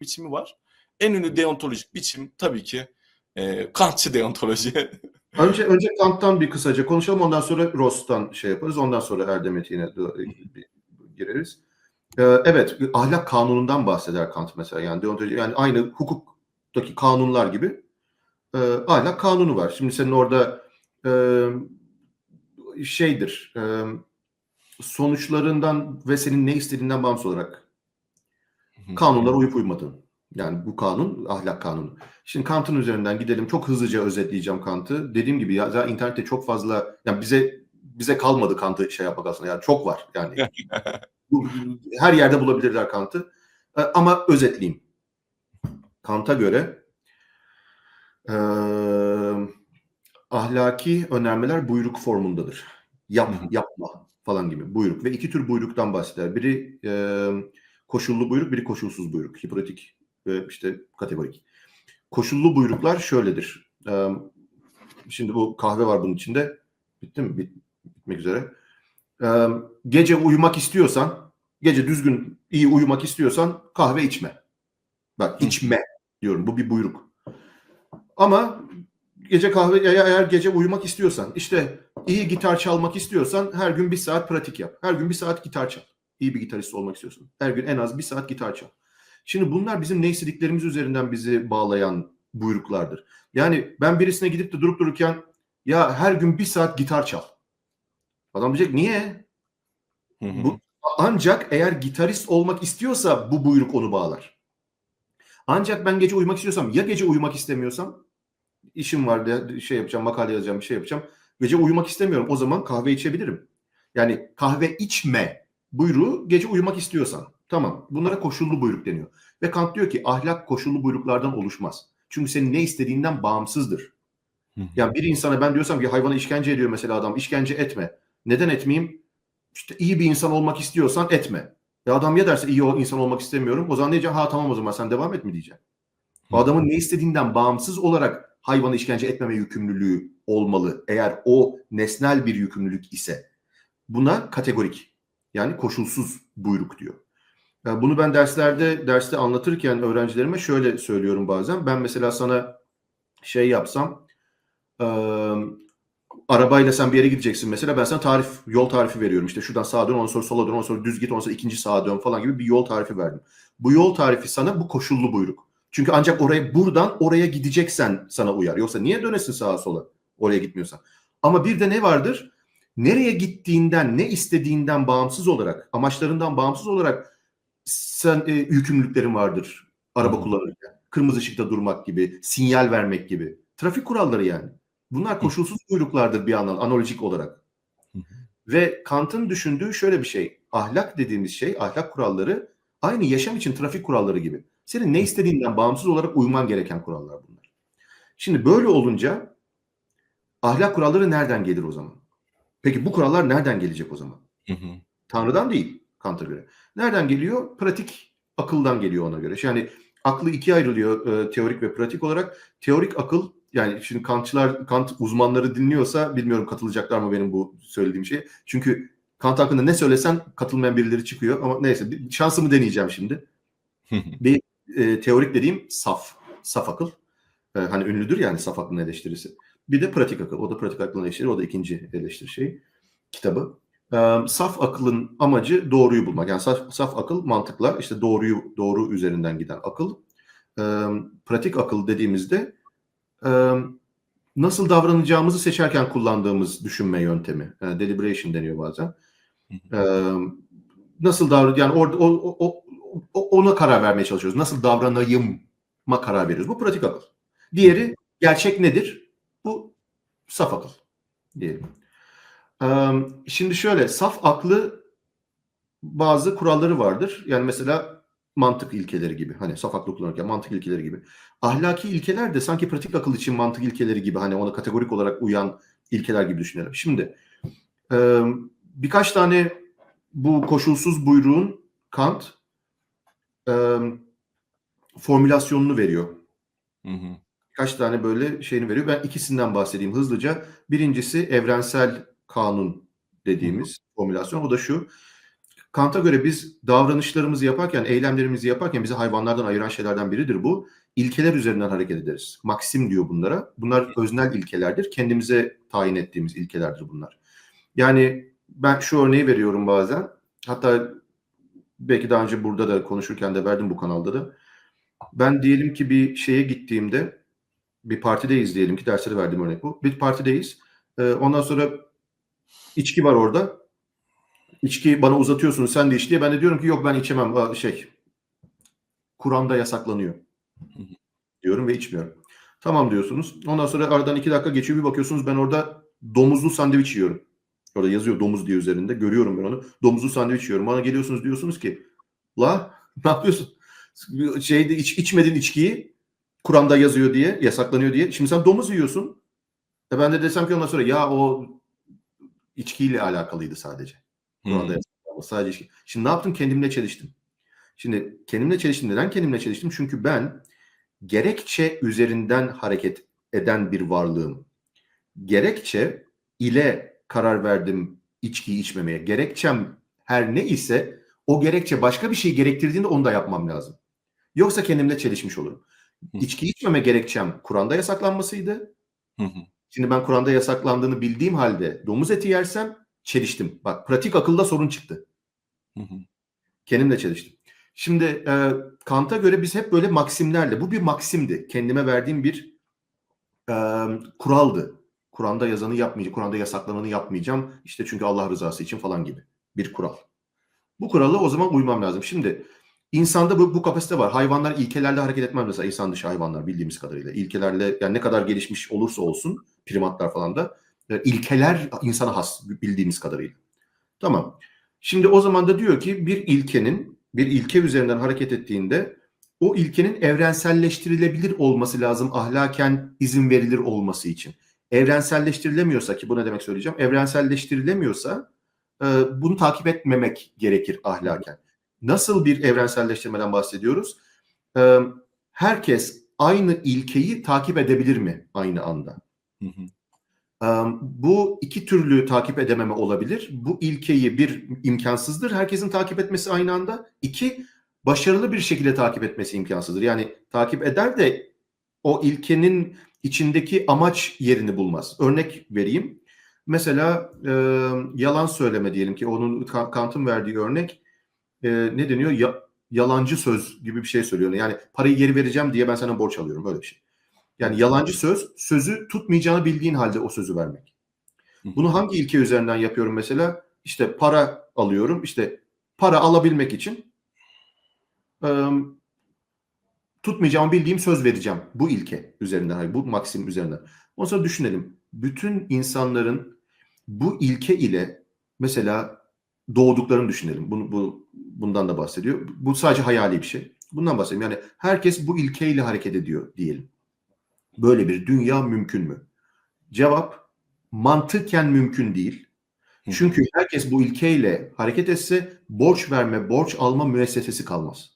biçimi var. En ünlü deontolojik biçim tabii ki e, Kantçı deontoloji. Önce önce Kant'tan bir kısaca konuşalım. Ondan sonra Ross'tan şey yaparız. Ondan sonra Erdem Etiğine gireriz. Ee, evet, ahlak kanunundan bahseder Kant mesela. Yani deontoloji, yani aynı hukuktaki kanunlar gibi e, ahlak kanunu var. Şimdi senin orada e, şeydir, e, sonuçlarından ve senin ne istediğinden bağımsız olarak kanunlara uyup uymadığın. Yani bu kanun ahlak kanunu. Şimdi Kant'ın üzerinden gidelim. Çok hızlıca özetleyeceğim Kant'ı. Dediğim gibi ya zaten internette çok fazla yani bize bize kalmadı Kant'ı şey yapmak aslında. Yani çok var yani. Her yerde bulabilirler Kant'ı. E, Ama özetleyeyim. Kant'a göre e, ahlaki önermeler buyruk formundadır. Yap, yapma falan gibi buyruk. Ve iki tür buyruktan bahseder. Biri e, koşullu buyruk, biri koşulsuz buyruk. Hipotetik ve işte kategorik. Koşullu buyruklar şöyledir. E, şimdi bu kahve var bunun içinde. Bitti mi? Bit- bitmek üzere. E, gece uyumak istiyorsan, gece düzgün iyi uyumak istiyorsan kahve içme. Bak içme diyorum. Bu bir buyruk. Ama gece kahve eğer gece uyumak istiyorsan, işte iyi gitar çalmak istiyorsan her gün bir saat pratik yap. Her gün bir saat gitar çal. İyi bir gitarist olmak istiyorsan. Her gün en az bir saat gitar çal. Şimdi bunlar bizim ne istediklerimiz üzerinden bizi bağlayan buyruklardır. Yani ben birisine gidip de durup dururken ya her gün bir saat gitar çal. Adam diyecek niye? Hı hı. Bu, ancak eğer gitarist olmak istiyorsa bu buyruk onu bağlar. Ancak ben gece uyumak istiyorsam ya gece uyumak istemiyorsam işim var de şey yapacağım makale yazacağım bir şey yapacağım. Gece uyumak istemiyorum o zaman kahve içebilirim. Yani kahve içme buyruğu gece uyumak istiyorsan. Tamam bunlara koşullu buyruk deniyor. Ve Kant diyor ki ahlak koşullu buyruklardan oluşmaz. Çünkü senin ne istediğinden bağımsızdır. Yani bir insana ben diyorsam ki hayvana işkence ediyor mesela adam işkence etme. Neden etmeyeyim? İşte iyi bir insan olmak istiyorsan etme. Ve adam ya derse iyi insan olmak istemiyorum. O zaman diyeceğim ha tamam o zaman sen devam et mi diyeceğim. O adamın ne istediğinden bağımsız olarak hayvanı işkence etmeme yükümlülüğü olmalı. Eğer o nesnel bir yükümlülük ise. Buna kategorik yani koşulsuz buyruk diyor. Yani bunu ben derslerde derste anlatırken öğrencilerime şöyle söylüyorum bazen. Ben mesela sana şey yapsam eee, arabayla sen bir yere gideceksin mesela ben sana tarif yol tarifi veriyorum işte şuradan sağa dön ondan sonra sola dön ondan sonra düz git ondan sonra ikinci sağa dön falan gibi bir yol tarifi verdim. Bu yol tarifi sana bu koşullu buyruk. Çünkü ancak oraya buradan oraya gideceksen sana uyar. Yoksa niye dönesin sağa sola oraya gitmiyorsan. Ama bir de ne vardır? Nereye gittiğinden, ne istediğinden bağımsız olarak, amaçlarından bağımsız olarak sen e, yükümlülüklerin vardır araba kullanırken. Kırmızı ışıkta durmak gibi, sinyal vermek gibi. Trafik kuralları yani. Bunlar koşulsuz buyruklardır bir yandan analojik olarak. Ve Kant'ın düşündüğü şöyle bir şey. Ahlak dediğimiz şey, ahlak kuralları aynı yaşam için trafik kuralları gibi. Senin ne istediğinden bağımsız olarak uyman gereken kurallar bunlar. Şimdi böyle olunca ahlak kuralları nereden gelir o zaman? Peki bu kurallar nereden gelecek o zaman? Hı hı. Tanrı'dan değil Kant'a göre. Nereden geliyor? Pratik akıldan geliyor ona göre. Yani aklı ikiye ayrılıyor e, teorik ve pratik olarak. Teorik akıl yani şimdi Kantçılar, Kant uzmanları dinliyorsa bilmiyorum katılacaklar mı benim bu söylediğim şeye. Çünkü Kant hakkında ne söylesen katılmayan birileri çıkıyor ama neyse şansımı deneyeceğim şimdi. Bir e, teorik dediğim saf, saf akıl. E, hani ünlüdür yani saf aklın eleştirisi. Bir de pratik akıl. O da pratik aklın eleştiri. O da ikinci eleştiri şey kitabı. E, saf akılın amacı doğruyu bulmak. Yani saf, saf akıl mantıkla işte doğruyu doğru üzerinden giden akıl. E, pratik akıl dediğimizde e, nasıl davranacağımızı seçerken kullandığımız düşünme yöntemi. E, deliberation deniyor bazen. E, nasıl davran yani orada o, o, o, ona karar vermeye çalışıyoruz. Nasıl davranayım'a karar veriyoruz. Bu pratik akıl. Diğeri gerçek nedir? Bu saf akıl diyelim. Ee, Şimdi şöyle saf aklı bazı kuralları vardır. Yani mesela mantık ilkeleri gibi. Hani saf aklı kullanırken mantık ilkeleri gibi. Ahlaki ilkeler de sanki pratik akıl için mantık ilkeleri gibi. Hani ona kategorik olarak uyan ilkeler gibi düşünelim. Şimdi e, birkaç tane bu koşulsuz buyruğun Kant e, formülasyonunu veriyor. Hı hı. Kaç tane böyle şeyini veriyor. Ben ikisinden bahsedeyim hızlıca. Birincisi evrensel kanun dediğimiz formülasyon. O da şu. Kant'a göre biz davranışlarımızı yaparken, eylemlerimizi yaparken bizi hayvanlardan ayıran şeylerden biridir bu. İlkeler üzerinden hareket ederiz. Maksim diyor bunlara. Bunlar öznel ilkelerdir. Kendimize tayin ettiğimiz ilkelerdir bunlar. Yani ben şu örneği veriyorum bazen. Hatta belki daha önce burada da konuşurken de verdim bu kanalda da. Ben diyelim ki bir şeye gittiğimde bir partideyiz diyelim ki derste de verdiğim örnek bu. Bir partideyiz. Ee, ondan sonra içki var orada. İçki bana uzatıyorsunuz sen de iç diye. Ben de diyorum ki yok ben içemem. Şey Kur'an'da yasaklanıyor. Diyorum ve içmiyorum. Tamam diyorsunuz. Ondan sonra aradan iki dakika geçiyor bir bakıyorsunuz ben orada domuzlu sandviç yiyorum. Orada yazıyor domuz diye üzerinde. Görüyorum ben onu. Domuzlu sandviç yiyorum. Bana geliyorsunuz diyorsunuz ki la ne yapıyorsun? Şeyde iç, içmedin içkiyi Kur'an'da yazıyor diye yasaklanıyor diye. Şimdi sen domuz yiyorsun. E ben de desem ki ondan sonra ya o içkiyle alakalıydı sadece. Kur'an'da Hmm. sadece içki. Şimdi ne yaptım? Kendimle çeliştim. Şimdi kendimle çeliştim. Neden kendimle çeliştim? Çünkü ben gerekçe üzerinden hareket eden bir varlığım. Gerekçe ile karar verdim içkiyi içmemeye. Gerekçem her ne ise o gerekçe başka bir şey gerektirdiğinde onu da yapmam lazım. Yoksa kendimle çelişmiş olurum. İçki içmeme gerekçem Kur'an'da yasaklanmasıydı. Hı hı. Şimdi ben Kur'an'da yasaklandığını bildiğim halde domuz eti yersem çeliştim. Bak pratik akılda sorun çıktı. Hı hı. Kendimle çeliştim. Şimdi e, Kant'a göre biz hep böyle maksimlerle, bu bir maksimdi. Kendime verdiğim bir e, kuraldı. Kur'an'da yazanı yapmayacağım, Kur'an'da yasaklananı yapmayacağım. İşte çünkü Allah rızası için falan gibi bir kural. Bu kurala o zaman uymam lazım. Şimdi insanda bu, bu kapasite var. Hayvanlar ilkelerle hareket etmez mesela insan dışı hayvanlar bildiğimiz kadarıyla. İlkelerle yani ne kadar gelişmiş olursa olsun primatlar falan da e, ilkeler insana has bildiğimiz kadarıyla. Tamam. Şimdi o zaman da diyor ki bir ilkenin bir ilke üzerinden hareket ettiğinde o ilkenin evrenselleştirilebilir olması lazım ahlaken izin verilir olması için. Evrenselleştirilemiyorsa ki bu ne demek söyleyeceğim. Evrenselleştirilemiyorsa e, bunu takip etmemek gerekir ahlaken. Nasıl bir evrenselleştirmeden bahsediyoruz? E, herkes aynı ilkeyi takip edebilir mi aynı anda? Hı hı. Bu iki türlü takip edememe olabilir. Bu ilkeyi bir imkansızdır. Herkesin takip etmesi aynı anda. İki, başarılı bir şekilde takip etmesi imkansızdır. Yani takip eder de o ilkenin içindeki amaç yerini bulmaz. Örnek vereyim. Mesela e, yalan söyleme diyelim ki onun Ka- Kant'ın verdiği örnek e, ne deniyor? Ya- yalancı söz gibi bir şey söylüyor. Yani parayı geri vereceğim diye ben sana borç alıyorum böyle bir şey. Yani yalancı söz, sözü tutmayacağını bildiğin halde o sözü vermek. Bunu hangi ilke üzerinden yapıyorum mesela? İşte para alıyorum. İşte para alabilmek için ıı, tutmayacağımı bildiğim söz vereceğim. Bu ilke üzerinden, bu maksim üzerinden. Ondan sonra düşünelim. Bütün insanların bu ilke ile mesela doğduklarını düşünelim. Bunu, bu, bundan da bahsediyor. Bu sadece hayali bir şey. Bundan bahsediyorum. Yani herkes bu ilkeyle hareket ediyor diyelim. Böyle bir dünya mümkün mü? Cevap mantıken mümkün değil. Çünkü herkes bu ilkeyle hareket etse borç verme, borç alma müessesesi kalmaz.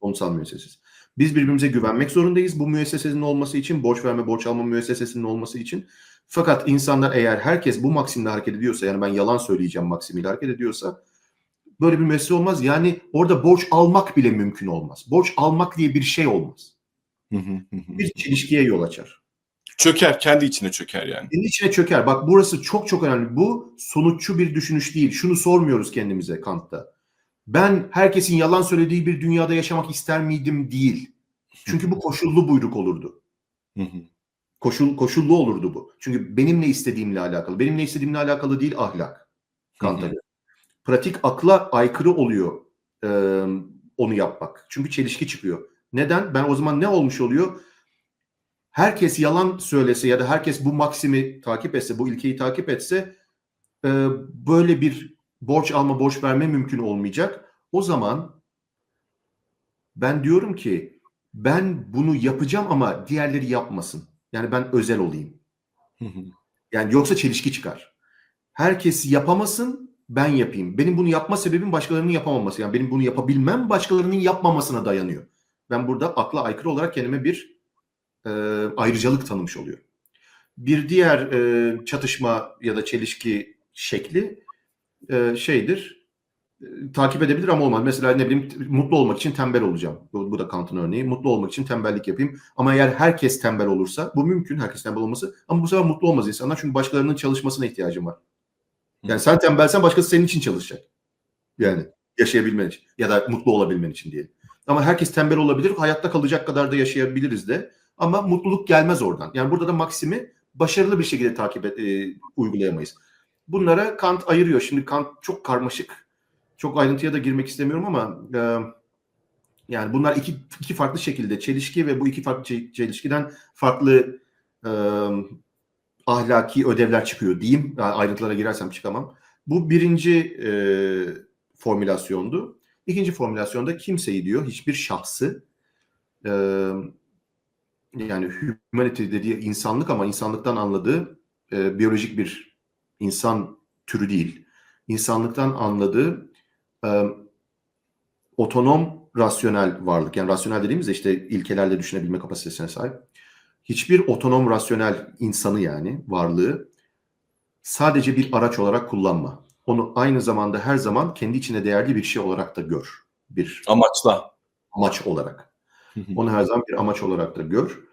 Kurumsal müessesesi. Biz birbirimize güvenmek zorundayız bu müessesenin olması için, borç verme, borç alma müessesesinin olması için. Fakat insanlar eğer herkes bu maksimle hareket ediyorsa, yani ben yalan söyleyeceğim maksimiyle hareket ediyorsa böyle bir müessese olmaz. Yani orada borç almak bile mümkün olmaz. Borç almak diye bir şey olmaz. Bir çelişkiye yol açar. Çöker, kendi içine çöker yani. Senin içine çöker. Bak burası çok çok önemli. Bu sonuççu bir düşünüş değil. Şunu sormuyoruz kendimize Kant'ta. Ben herkesin yalan söylediği bir dünyada yaşamak ister miydim değil. Çünkü bu koşullu buyruk olurdu. Koşul koşullu olurdu bu. Çünkü benim ne istediğimle alakalı. Benim ne istediğimle alakalı değil ahlak. Kant'a göre. Pratik akla aykırı oluyor e, onu yapmak. Çünkü çelişki çıkıyor. Neden? Ben o zaman ne olmuş oluyor? Herkes yalan söylese ya da herkes bu maksimi takip etse, bu ilkeyi takip etse e, böyle bir borç alma, borç verme mümkün olmayacak. O zaman ben diyorum ki ben bunu yapacağım ama diğerleri yapmasın. Yani ben özel olayım. Yani yoksa çelişki çıkar. Herkes yapamasın, ben yapayım. Benim bunu yapma sebebim başkalarının yapamaması. Yani benim bunu yapabilmem başkalarının yapmamasına dayanıyor. Ben burada akla aykırı olarak kendime bir e, ayrıcalık tanımış oluyor. Bir diğer e, çatışma ya da çelişki şekli e, şeydir. E, takip edebilir ama olmaz. Mesela ne bileyim mutlu olmak için tembel olacağım. Bu, bu da Kant'ın örneği. Mutlu olmak için tembellik yapayım. Ama eğer herkes tembel olursa bu mümkün herkes tembel olması ama bu sefer mutlu olmaz insanlar çünkü başkalarının çalışmasına ihtiyacım var. Yani sen tembelsen başkası senin için çalışacak. Yani yaşayabilmen için ya da mutlu olabilmen için diyelim. Ama herkes tembel olabilir. Hayatta kalacak kadar da yaşayabiliriz de. Ama mutluluk gelmez oradan. Yani burada da maksimi başarılı bir şekilde takip et, e, uygulayamayız. Bunlara Kant ayırıyor. Şimdi Kant çok karmaşık. Çok ayrıntıya da girmek istemiyorum ama e, yani bunlar iki, iki farklı şekilde çelişki ve bu iki farklı çe- çelişkiden farklı e, ahlaki ödevler çıkıyor diyeyim. Yani ayrıntılara girersem çıkamam. Bu birinci e, formülasyondu. İkinci formülasyonda kimseyi diyor hiçbir şahsı e, yani humanity dediği insanlık ama insanlıktan anladığı e, biyolojik bir insan türü değil. İnsanlıktan anladığı e, otonom rasyonel varlık. Yani rasyonel dediğimizde işte ilkelerle düşünebilme kapasitesine sahip. Hiçbir otonom rasyonel insanı yani varlığı sadece bir araç olarak kullanma. Onu aynı zamanda her zaman kendi içine değerli bir şey olarak da gör. Bir Amaçla. amaç olarak. Onu her zaman bir amaç olarak da gör.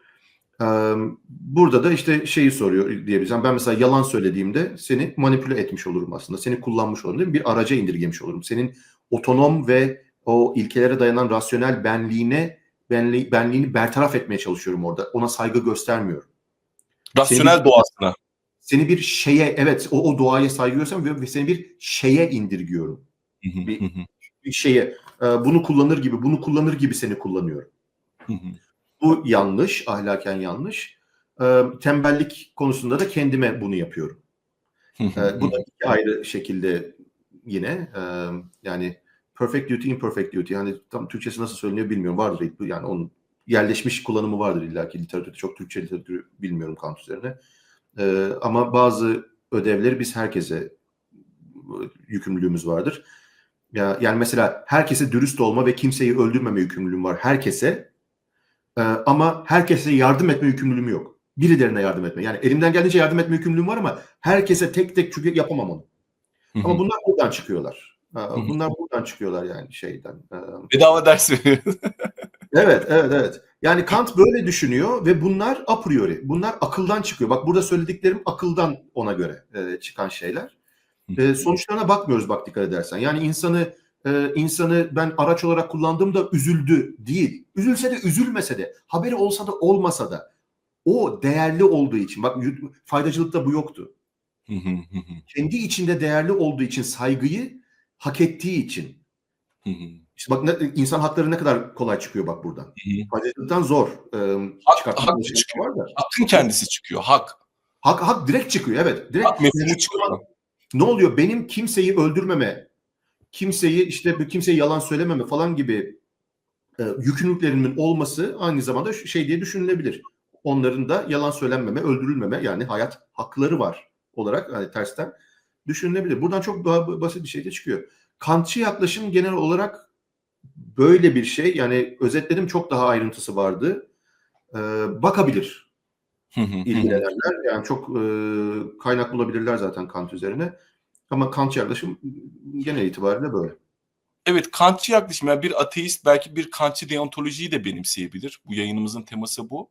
Burada da işte şeyi soruyor diyebiliriz. Ben mesela yalan söylediğimde seni manipüle etmiş olurum aslında. Seni kullanmış olurum değil mi? Bir araca indirgemiş olurum. Senin otonom ve o ilkelere dayanan rasyonel benliğine benli, benliğini bertaraf etmeye çalışıyorum orada. Ona saygı göstermiyorum. Rasyonel Senin- doğasına. Seni bir şeye evet o, o doğaya saygı gösteriyorum ve, seni bir şeye indirgiyorum. Bir- Bir şeye bunu kullanır gibi bunu kullanır gibi seni kullanıyorum. Bu yanlış, ahlaken yanlış. Ee, tembellik konusunda da kendime bunu yapıyorum. Ee, bu da iki ayrı şekilde yine e, yani perfect duty, imperfect duty. Yani tam Türkçesi nasıl söyleniyor bilmiyorum. Vardır yani onun yerleşmiş kullanımı vardır illaki literatürde. Çok Türkçe literatürü bilmiyorum Kant üzerine. Ee, ama bazı ödevleri biz herkese e, yükümlülüğümüz vardır. Ya, yani mesela herkese dürüst olma ve kimseyi öldürmeme yükümlülüğüm var. Herkese ee, ama herkese yardım etme yükümlülüğüm yok. Birilerine yardım etme. Yani elimden geldiğince yardım etme yükümlülüğüm var ama herkese tek tek çünkü yapamam onu. Ama bunlar buradan çıkıyorlar. Ee. Bunlar buradan çıkıyorlar yani şeyden. Ee, Bedava ders veriyor. Evet, evet, evet. Yani Kant böyle düşünüyor ve bunlar a priori. Bunlar akıldan çıkıyor. Bak burada söylediklerim akıldan ona göre e, çıkan şeyler. E, sonuçlarına bakmıyoruz bak dikkat edersen. Yani insanı e, insanı ben araç olarak kullandığımda üzüldü değil. Üzülse de üzülmese de haberi olsa da olmasa da o değerli olduğu için bak faydacılıkta bu yoktu. Kendi içinde değerli olduğu için saygıyı hak ettiği için. İşte bak ne, insan hakları ne kadar kolay çıkıyor bak buradan. Faydacılıktan zor. E, Hak- hak şey çıkıyor. var da. Hakkın kendisi çıkıyor. Hak. Hak, hak direkt çıkıyor evet. Direkt Hak çıkıyor. ne oluyor? Benim kimseyi öldürmeme, kimseyi işte bir kimseye yalan söylememe falan gibi e, yükümlülüklerimin olması aynı zamanda şey diye düşünülebilir. Onların da yalan söylenmeme, öldürülmeme yani hayat hakları var olarak hani tersten düşünülebilir. Buradan çok daha basit bir şey de çıkıyor. Kantçı yaklaşım genel olarak böyle bir şey. Yani özetledim çok daha ayrıntısı vardı. E, bakabilir ilgilenenler yani çok e, kaynak bulabilirler zaten Kant üzerine. Ama Kant yaklaşım genel itibariyle böyle. Evet Kantçı yaklaşım. Yani bir ateist belki bir Kantçı deontolojiyi de benimseyebilir. Bu yayınımızın teması bu.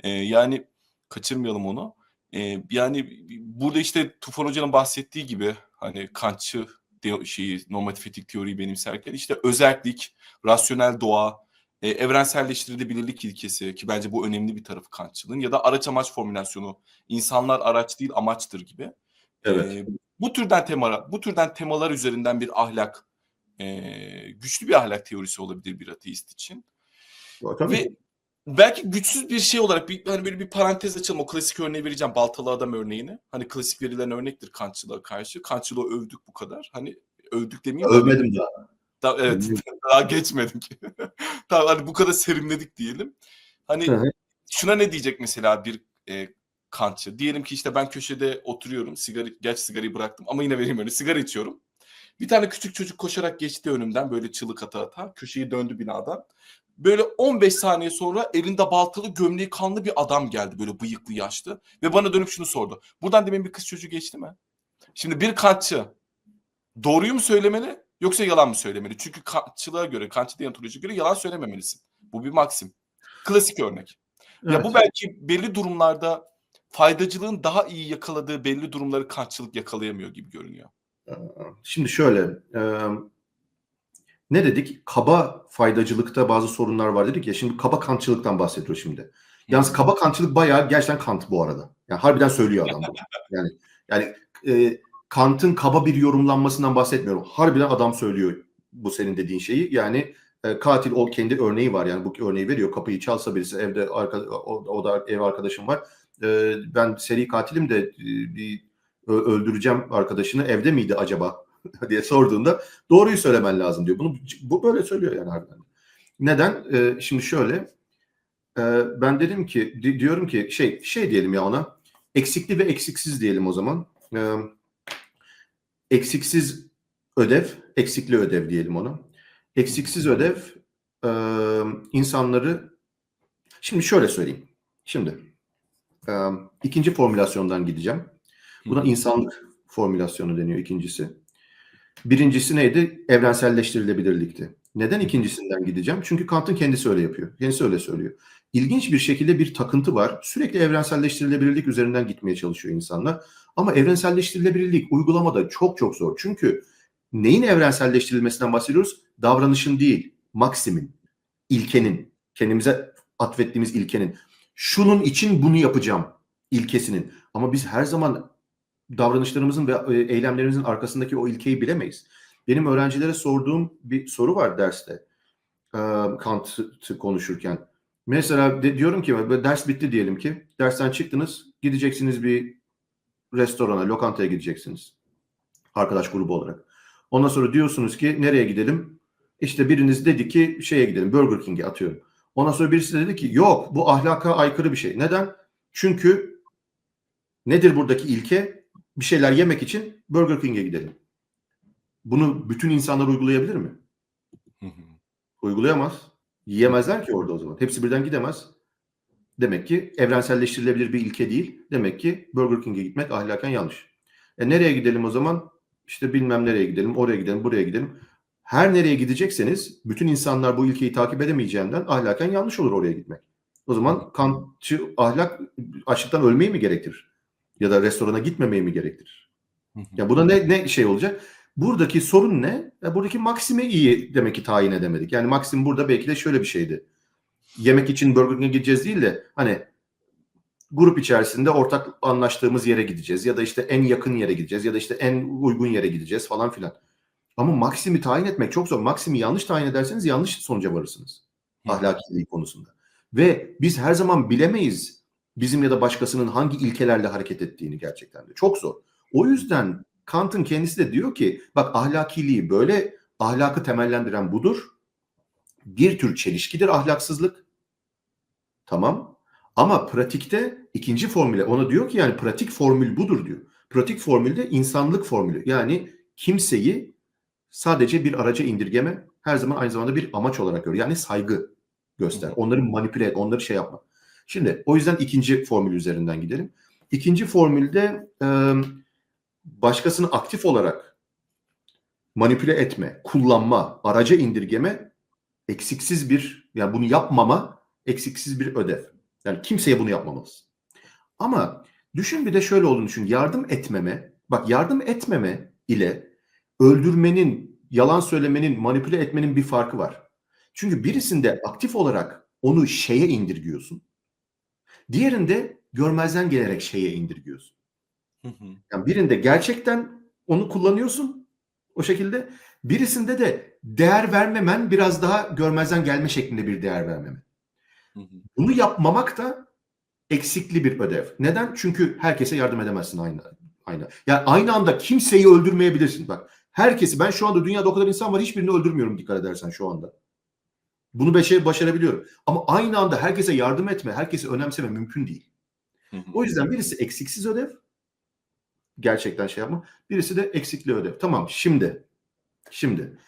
Ee, yani kaçırmayalım onu. Ee, yani burada işte Tufan Hoca'nın bahsettiği gibi hani Kantçı de, şeyi normatif etik teoriyi benimserken işte özellik, rasyonel doğa, e, evrenselleştirilebilirlik ilkesi ki bence bu önemli bir tarafı Kantçılığın ya da araç amaç formülasyonu. İnsanlar araç değil amaçtır gibi. Evet. Ee, bu türden tema, bu türden temalar üzerinden bir ahlak e, güçlü bir ahlak teorisi olabilir bir ateist için. Tabii. Ve belki güçsüz bir şey olarak bir, hani böyle bir parantez açalım. O klasik örneği vereceğim. Baltalı adam örneğini. Hani klasik verilen örnektir Kantçılığa karşı. Kantçılığı övdük bu kadar. Hani övdük demeyeyim. de- Övmedim daha. Da- evet. Daha geçmedik. tamam hani bu kadar serimledik diyelim. Hani Hı hı. şuna ne diyecek mesela bir e, Kantçı? Diyelim ki işte ben köşede oturuyorum. Sigara, gerçi sigarayı bıraktım ama yine vereyim öyle. Sigara içiyorum. Bir tane küçük çocuk koşarak geçti önümden böyle çığlık ata ata. Köşeyi döndü binadan. Böyle 15 saniye sonra elinde baltalı gömleği kanlı bir adam geldi böyle bıyıklı yaşlı. Ve bana dönüp şunu sordu. Buradan demin bir kız çocuğu geçti mi? Şimdi bir Kantçı doğruyu mu söylemeli Yoksa yalan mı söylemeli? Çünkü Kantçılığa göre, Kantçı deontolojiye göre yalan söylememelisin. Bu bir maksim. Klasik örnek. Ya Evet. bu belki belli durumlarda faydacılığın daha iyi yakaladığı belli durumları Kantçılık yakalayamıyor gibi görünüyor. Şimdi şöyle, e, ne dedik? Kaba faydacılıkta bazı sorunlar var dedik ya. Şimdi kaba kantçılıktan bahsediyor şimdi. Yalnız kaba kantçılık bayağı gerçekten Kant bu arada. Yani harbiden söylüyor adam bunu. Yani yani e, Kant'ın kaba bir yorumlanmasından bahsetmiyorum. Harbiden adam söylüyor bu senin dediğin şeyi. Yani e, katil o kendi örneği var. Yani bu örneği veriyor. Kapıyı çalsa birisi evde arka, o, o da ev arkadaşım var. E, ben seri katilim de e, bir öldüreceğim arkadaşını evde miydi acaba diye sorduğunda doğruyu söylemen lazım diyor. Bunu bu böyle söylüyor yani harbiden. Neden? E, şimdi şöyle e, ben dedim ki di- diyorum ki şey şey diyelim ya ona eksikli ve eksiksiz diyelim o zaman. E, eksiksiz ödev, eksikli ödev diyelim ona. Eksiksiz ödev e, insanları şimdi şöyle söyleyeyim. Şimdi e, ikinci formülasyondan gideceğim. Buna insanlık formülasyonu deniyor ikincisi. Birincisi neydi? Evrenselleştirilebilirlikti. Neden ikincisinden gideceğim? Çünkü Kant'ın kendisi öyle yapıyor. Kendisi öyle söylüyor. İlginç bir şekilde bir takıntı var. Sürekli evrenselleştirilebilirlik üzerinden gitmeye çalışıyor insanlar. Ama evrenselleştirilebilirlik uygulamada çok çok zor. Çünkü neyin evrenselleştirilmesinden bahsediyoruz? Davranışın değil, maksimin, ilkenin, kendimize atfettiğimiz ilkenin. Şunun için bunu yapacağım ilkesinin. Ama biz her zaman davranışlarımızın ve e, eylemlerimizin arkasındaki o ilkeyi bilemeyiz. Benim öğrencilere sorduğum bir soru var derste. e, Kant'ı konuşurken. Mesela diyorum ki ders bitti diyelim ki. Dersten çıktınız, gideceksiniz bir restorana, lokantaya gideceksiniz. Arkadaş grubu olarak. Ondan sonra diyorsunuz ki nereye gidelim? İşte biriniz dedi ki şeye gidelim, Burger King'e atıyorum. Ondan sonra birisi de dedi ki yok bu ahlaka aykırı bir şey. Neden? Çünkü nedir buradaki ilke? Bir şeyler yemek için Burger King'e gidelim. Bunu bütün insanlar uygulayabilir mi? Uygulayamaz. Yiyemezler ki orada o zaman. Hepsi birden gidemez. Demek ki evrenselleştirilebilir bir ilke değil. Demek ki Burger King'e gitmek ahlaken yanlış. E nereye gidelim o zaman? İşte bilmem nereye gidelim, oraya gidelim, buraya gidelim. Her nereye gidecekseniz bütün insanlar bu ilkeyi takip edemeyeceğinden ahlaken yanlış olur oraya gitmek. O zaman Kantçı ahlak açlıktan ölmeyi mi gerektirir? Ya da restorana gitmemeyi mi gerektirir? Ya buna ne ne şey olacak? Buradaki sorun ne? Ya buradaki maksimi iyi demek ki tayin edemedik. Yani maksim burada belki de şöyle bir şeydi. Yemek için Burger King'e gideceğiz değil de hani grup içerisinde ortak anlaştığımız yere gideceğiz ya da işte en yakın yere gideceğiz ya da işte en uygun yere gideceğiz falan filan. Ama maksimi tayin etmek çok zor. Maksimi yanlış tayin ederseniz yanlış sonuca varırsınız. Ahlakiliği konusunda. Ve biz her zaman bilemeyiz bizim ya da başkasının hangi ilkelerle hareket ettiğini gerçekten de. Çok zor. O yüzden Kant'ın kendisi de diyor ki bak ahlakiliği böyle ahlakı temellendiren budur. Bir tür çelişkidir ahlaksızlık. Tamam. Ama pratikte ikinci formüle ona diyor ki yani pratik formül budur diyor. Pratik formülde insanlık formülü. Yani kimseyi sadece bir araca indirgeme her zaman aynı zamanda bir amaç olarak gör. Yani saygı göster. Onları manipüle et, onları şey yapma. Şimdi o yüzden ikinci formül üzerinden gidelim. İkinci formülde e, başkasını aktif olarak manipüle etme, kullanma, araca indirgeme eksiksiz bir yani bunu yapmama eksiksiz bir ödev. Yani kimseye bunu yapmamalısın. Ama düşün bir de şöyle olduğunu düşün. Yardım etmeme, bak yardım etmeme ile öldürmenin, yalan söylemenin, manipüle etmenin bir farkı var. Çünkü birisinde aktif olarak onu şeye indirgiyorsun. Diğerinde görmezden gelerek şeye indirgiyorsun. Yani birinde gerçekten onu kullanıyorsun o şekilde. Birisinde de değer vermemen biraz daha görmezden gelme şeklinde bir değer vermemen. Bunu yapmamak da eksikli bir ödev. Neden? Çünkü herkese yardım edemezsin aynı aynı. Yani aynı anda kimseyi öldürmeyebilirsin. Bak herkesi ben şu anda dünyada o kadar insan var hiçbirini öldürmüyorum dikkat edersen şu anda. Bunu beşe başarabiliyorum. Ama aynı anda herkese yardım etme, herkesi önemseme mümkün değil. O yüzden birisi eksiksiz ödev. Gerçekten şey yapma. Birisi de eksikli ödev. Tamam şimdi. Şimdi.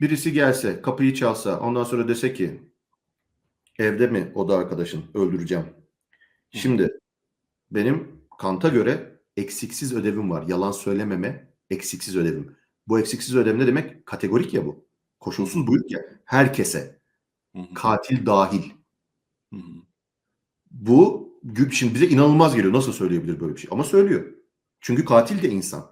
Birisi gelse, kapıyı çalsa, ondan sonra dese ki evde mi o da arkadaşın öldüreceğim. Şimdi benim Kant'a göre eksiksiz ödevim var. Yalan söylememe eksiksiz ödevim. Bu eksiksiz ödev ne demek? Kategorik ya bu. Koşulsuz buyruk ya. Herkese. Katil dahil. Bu şimdi bize inanılmaz geliyor. Nasıl söyleyebilir böyle bir şey? Ama söylüyor. Çünkü katil de insan.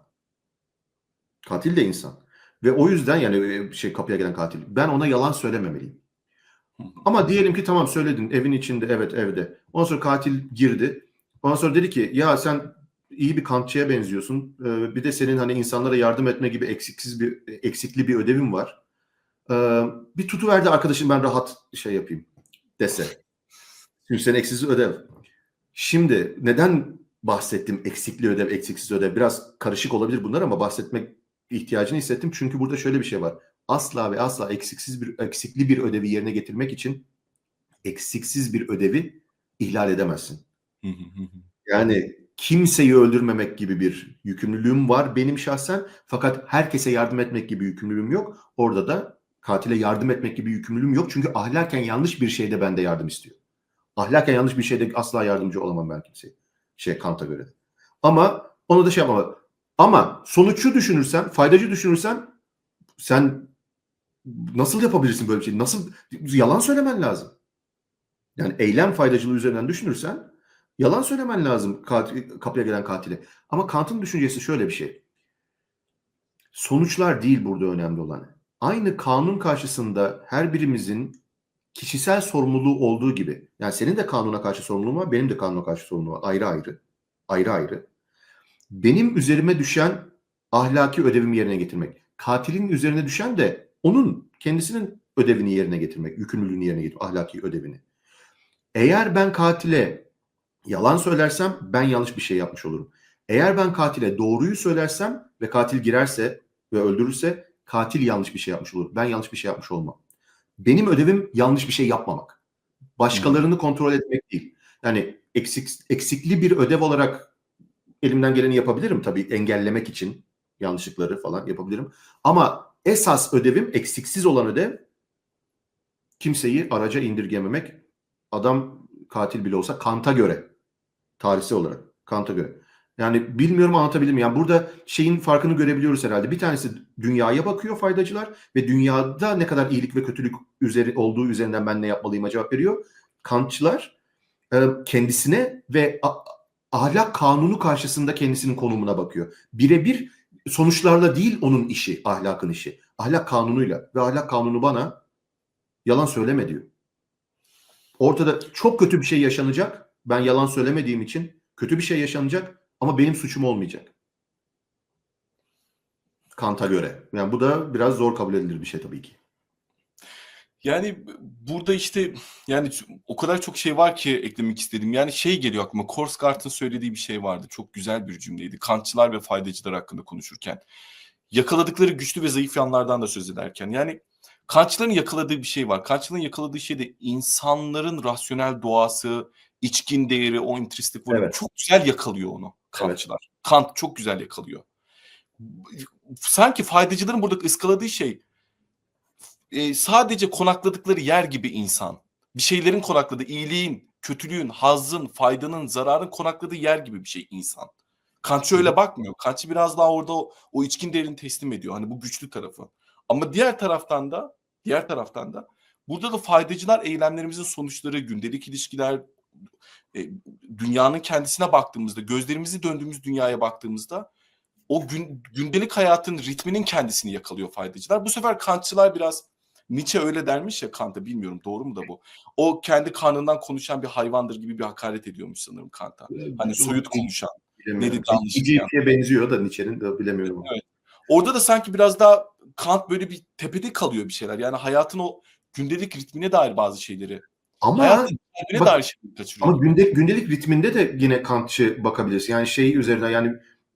Katil de insan. Ve o yüzden yani e, şey kapıya gelen katil. Ben ona yalan söylememeliyim. Ama diyelim ki tamam söyledin evin içinde evet evde. Ondan sonra katil girdi. Ondan sonra dedi ki ya sen iyi bir kantçıya benziyorsun. Ee, bir de senin hani insanlara yardım etme gibi eksiksiz bir eksikli bir ödevin var. Ee, bir tutuverdi arkadaşım ben rahat şey yapayım dese. Çünkü senin eksiksiz ödev. Şimdi neden bahsettim eksikli ödev, eksiksiz ödev? Biraz karışık olabilir bunlar ama bahsetmek ihtiyacını hissettim. Çünkü burada şöyle bir şey var. Asla ve asla eksiksiz bir eksikli bir ödevi yerine getirmek için eksiksiz bir ödevi ihlal edemezsin. Yani kimseyi öldürmemek gibi bir yükümlülüğüm var benim şahsen. Fakat herkese yardım etmek gibi yükümlülüğüm yok. Orada da katile yardım etmek gibi yükümlülüğüm yok. Çünkü ahlaken yanlış bir şeyde bende yardım istiyor. Ahlaken yanlış bir şeyde asla yardımcı olamam ben kimseye. Şey Kant'a göre. Ama onu da şey yapamam. Ama sonuççu düşünürsen, faydacı düşünürsen sen nasıl yapabilirsin böyle bir şey? Nasıl yalan söylemen lazım. Yani eylem faydacılığı üzerinden düşünürsen yalan söylemen lazım katil, kapıya gelen katile. Ama Kant'ın düşüncesi şöyle bir şey. Sonuçlar değil burada önemli olan. Aynı kanun karşısında her birimizin kişisel sorumluluğu olduğu gibi. Yani senin de kanuna karşı sorumluluğun var, benim de kanuna karşı sorumluluğum var. Ayrı ayrı. Ayrı ayrı. Benim üzerime düşen ahlaki ödevimi yerine getirmek. Katilin üzerine düşen de onun kendisinin ödevini yerine getirmek, yükümlülüğünü yerine getirmek, ahlaki ödevini. Eğer ben katile yalan söylersem ben yanlış bir şey yapmış olurum. Eğer ben katile doğruyu söylersem ve katil girerse ve öldürürse katil yanlış bir şey yapmış olur. Ben yanlış bir şey yapmış olmam. Benim ödevim yanlış bir şey yapmamak. Başkalarını kontrol etmek değil. Yani eksik, eksikli bir ödev olarak elimden geleni yapabilirim tabii engellemek için yanlışlıkları falan yapabilirim. Ama esas ödevim eksiksiz olan ödev kimseyi araca indirgememek. Adam katil bile olsa Kant'a göre tarihsel olarak Kant'a göre. Yani bilmiyorum anlatabildim? Yani burada şeyin farkını görebiliyoruz herhalde. Bir tanesi dünyaya bakıyor faydacılar ve dünyada ne kadar iyilik ve kötülük üzeri olduğu üzerinden ben ne yapmalıyım cevap veriyor. Kantçılar e, kendisine ve ahlak kanunu karşısında kendisinin konumuna bakıyor. Birebir sonuçlarla değil onun işi, ahlakın işi. Ahlak kanunuyla ve ahlak kanunu bana yalan söyleme diyor. Ortada çok kötü bir şey yaşanacak. Ben yalan söylemediğim için kötü bir şey yaşanacak ama benim suçum olmayacak. Kant'a göre. Yani bu da biraz zor kabul edilir bir şey tabii ki. Yani burada işte yani o kadar çok şey var ki eklemek istedim. Yani şey geliyor aklıma. Korsgaard'ın söylediği bir şey vardı. Çok güzel bir cümleydi. Kantçılar ve faydacılar hakkında konuşurken. Yakaladıkları güçlü ve zayıf yanlardan da söz ederken. Yani Kantçıların yakaladığı bir şey var. Kantçıların yakaladığı şey de insanların rasyonel doğası, içkin değeri, o intristik volüm Evet. çok güzel yakalıyor onu Kantçılar. Kant çok güzel yakalıyor. Sanki faydacıların burada ıskaladığı şey e, sadece konakladıkları yer gibi insan. Bir şeylerin konakladığı, iyiliğin, kötülüğün, hazzın, faydanın, zararın konakladığı yer gibi bir şey insan. Kantçı öyle bakmıyor. Kantçı biraz daha orada o, o içkin değerini teslim ediyor. Hani bu güçlü tarafı. Ama diğer taraftan da diğer taraftan da burada da faydacılar eylemlerimizin sonuçları, gündelik ilişkiler, e, dünyanın kendisine baktığımızda, gözlerimizi döndüğümüz dünyaya baktığımızda o gün, gündelik hayatın ritminin kendisini yakalıyor faydacılar. Bu sefer Kantçılar biraz Nietzsche öyle dermiş ya Kant'a bilmiyorum doğru mu da bu. O kendi karnından konuşan bir hayvandır gibi bir hakaret ediyormuş sanırım Kant'a. Hani soyut konuşan. Bilemiyorum. İGF'ye benziyor da Nietzsche'nin de bilemiyorum. Evet. Orada da sanki biraz daha Kant böyle bir tepede kalıyor bir şeyler. Yani hayatın o gündelik ritmine dair bazı şeyleri. Ama hayatın bak- kaçırıyor. ama gündelik, gündelik ritminde de yine Kantçı bakabilirsin. Yani şey üzerine yani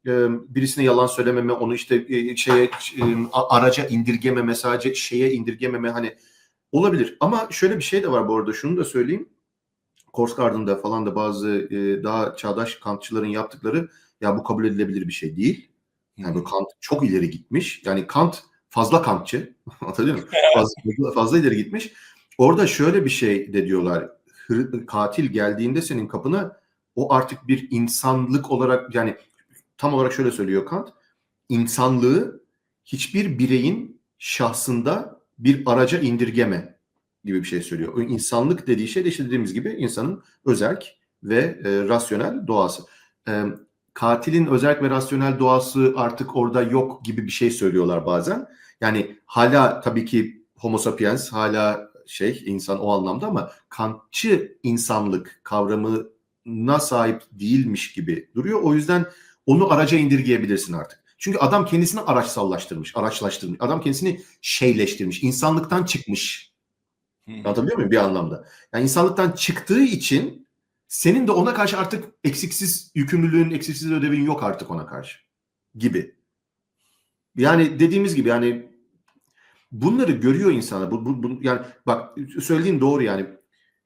e, birisine yalan söylememe, onu işte e, şeye e, araca indirgememe, sadece şeye indirgememe hani olabilir. Ama şöyle bir şey de var bu arada şunu da söyleyeyim. Korsgaard'ın da falan da bazı e, daha çağdaş Kantçıların yaptıkları ya bu kabul edilebilir bir şey değil. Yani bu Kant çok ileri gitmiş. Yani Kant fazla Kantçı. Anlatabiliyor muyum? Fazla, fazla ileri gitmiş. Orada şöyle bir şey de diyorlar. Katil geldiğinde senin kapına o artık bir insanlık olarak yani tam olarak şöyle söylüyor Kant. İnsanlığı hiçbir bireyin şahsında bir araca indirgeme gibi bir şey söylüyor. O insanlık dediği şey de işte dediğimiz gibi insanın özerk ve e, rasyonel doğası. E, katilin özerk ve rasyonel doğası artık orada yok gibi bir şey söylüyorlar bazen. Yani hala tabii ki homo sapiens hala şey insan o anlamda ama Kantçı insanlık kavramına sahip değilmiş gibi duruyor. O yüzden onu araca indirgeyebilirsin artık. Çünkü adam kendisini araçsallaştırmış, araçlaştırmış. Adam kendisini şeyleştirmiş, insanlıktan çıkmış. Anlatabiliyor muyum bir anlamda? Yani insanlıktan çıktığı için senin de ona karşı artık eksiksiz yükümlülüğün, eksiksiz ödevin yok artık ona karşı gibi. Yani dediğimiz gibi yani bunları görüyor insanlar. Bu, bu, bu- yani bak söylediğin doğru yani.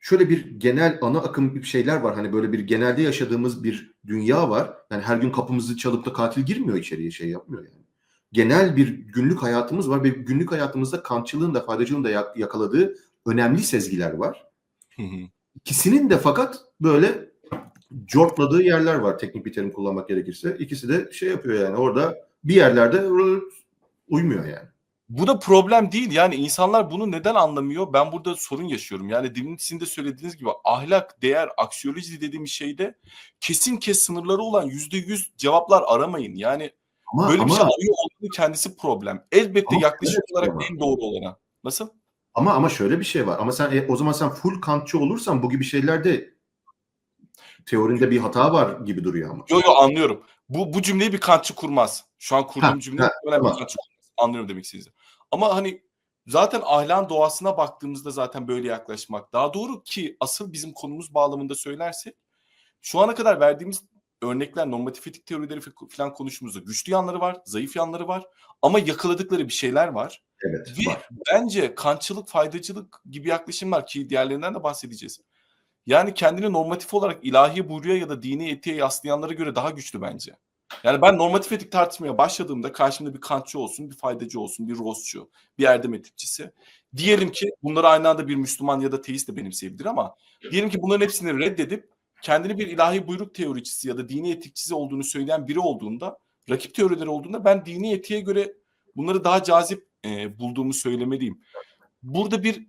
Şöyle bir genel ana akım bir şeyler var. Hani böyle bir genelde yaşadığımız bir dünya var. Yani her gün kapımızı çalıp da katil girmiyor içeriye şey yapmıyor yani. Genel bir günlük hayatımız var ve günlük hayatımızda kantçılığın da faydacılığın da yak- yakaladığı önemli sezgiler var. İkisinin de fakat böyle cortladığı yerler var teknik bir terim kullanmak gerekirse. İkisi de şey yapıyor yani orada bir yerlerde uymuyor yani. Bu da problem değil. Yani insanlar bunu neden anlamıyor? Ben burada sorun yaşıyorum. Yani demin sizin de söylediğiniz gibi ahlak, değer, aksiyoloji dediğimiz şeyde kesin kes sınırları olan yüzde yüz cevaplar aramayın. Yani Ama, böyle ama, bir şey arıyor kendisi problem. Elbette bir şey olarak en doğru olana. Nasıl? ama ama şöyle bir şey var. Ama sen e, o zaman sen full kantçı olursan bu gibi şeylerde teorinde bir hata var gibi duruyor ama. Yo yo anlıyorum. Bu bu cümleyi bir kantçı kurmaz. Şu an kurduğum Ha, cümle ha, bir tamam. kantçı kurmaz. Anlıyorum demek istediğinizi. Ama hani zaten ahlakın doğasına baktığımızda zaten böyle yaklaşmak. Daha doğru ki asıl bizim konumuz bağlamında söylersek şu ana kadar verdiğimiz örnekler normatif etik teorileri falan konuştuğumuzda güçlü yanları var, zayıf yanları var ama yakaladıkları bir şeyler var. Evet Ve var. bence kantçılık, faydacılık gibi yaklaşımlar ki diğerlerinden de bahsedeceğiz. Yani kendini normatif olarak ilahi buyruğa ya da dini etiğe yaslayanlara göre daha güçlü bence. Yani ben normatif etik tartışmaya başladığımda karşımda bir kantçı olsun, bir faydacı olsun, bir rosçu, bir erdem etikçisi. Diyelim ki bunları aynı anda bir Müslüman ya da teist de benimseyebilir ama diyelim ki bunların hepsini reddedip kendini bir ilahi buyruk teoricisi ya da dini etikçisi olduğunu söyleyen biri olduğunda, rakip teorileri olduğunda ben dini etiğe göre bunları daha cazip e, bulduğumu söylemeliyim. Burada bir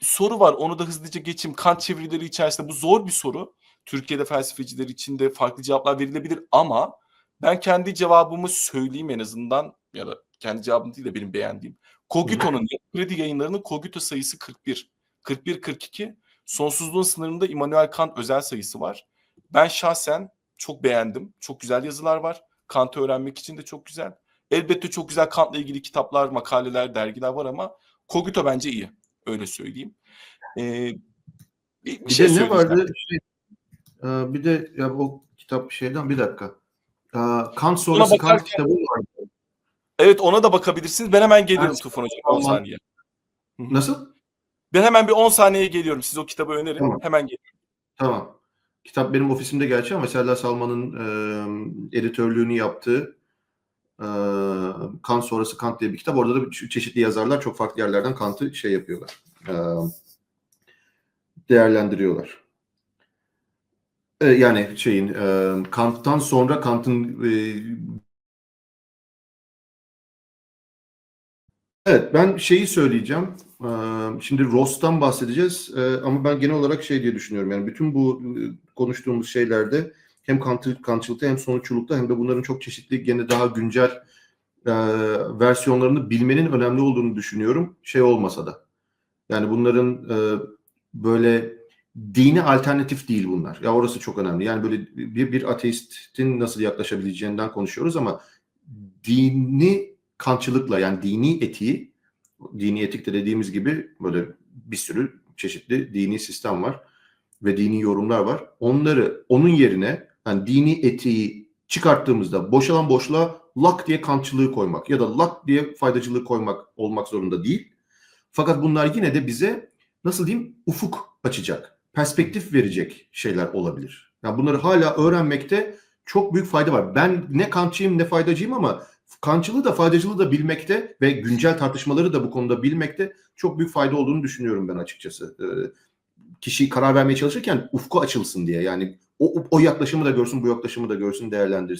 soru var. Onu da hızlıca geçeyim. Kant çevirileri içerisinde bu zor bir soru. Türkiye'de felsefeciler için de farklı cevaplar verilebilir ama ben kendi cevabımı söyleyeyim en azından ya da kendi cevabım değil de benim beğendiğim. Kogito'nun kredi yayınlarının Kogito sayısı 41. 41-42. Sonsuzluğun sınırında Immanuel Kant özel sayısı var. Ben şahsen çok beğendim. Çok güzel yazılar var. Kant'ı öğrenmek için de çok güzel. Elbette çok güzel Kant'la ilgili kitaplar, makaleler, dergiler var ama Kogito bence iyi. Öyle söyleyeyim. Ee, bir, bir şey de ne vardı? Şey, bir de ya o kitap şeyden bir dakika. E, Kant sonrası Kant bakarken- kitabı vardı. Evet ona da bakabilirsiniz. Ben hemen geliyorum Evet. Tufan Hocam 10 Tamam. saniye. Nasıl? Ben hemen bir 10 saniyeye geliyorum. Siz o kitabı önerin. Tamam. Hemen geliyorum. Tamam. Kitap benim ofisimde gerçi ama Serdar Salman'ın e, editörlüğünü yaptığı e, Kant sonrası Kant diye bir kitap. Orada da çe- çeşitli yazarlar çok farklı yerlerden Kant'ı şey yapıyorlar. E, değerlendiriyorlar. E, yani şeyin e, Kant'tan sonra Kant'ın e, Evet, ben şeyi söyleyeceğim. Ee, Şimdi Ross'tan bahsedeceğiz Ee, ama ben genel olarak şey diye düşünüyorum. Yani bütün bu e, konuştuğumuz şeylerde hem kantı, kantçılıkta hem sonuççulukta hem de bunların çok çeşitli gene daha güncel e, versiyonlarını bilmenin önemli olduğunu düşünüyorum. Şey olmasa da. Yani bunların e, böyle dini alternatif değil bunlar. Ya orası çok önemli. Yani böyle bir, bir ateistin nasıl yaklaşabileceğinden konuşuyoruz ama dini kantçılıkla yani dini etiği dini etikte dediğimiz gibi böyle bir sürü çeşitli dini sistem var ve dini yorumlar var. Onları onun yerine yani dini etiği çıkarttığımızda boşalan boşluğa lak diye kantçılığı koymak ya da lak diye faydacılığı koymak olmak zorunda değil. Fakat bunlar yine de bize nasıl diyeyim ufuk açacak, perspektif verecek şeyler olabilir. Yani bunları hala öğrenmekte çok büyük fayda var. Ben ne kantçıyım ne faydacıyım ama Kantçılığı da faydacılığı da bilmekte ve güncel tartışmaları da bu konuda bilmekte çok büyük fayda olduğunu düşünüyorum ben açıkçası. Ee, kişi karar vermeye çalışırken ufku açılsın diye yani o, o yaklaşımı da görsün bu yaklaşımı da görsün değerlendirsin.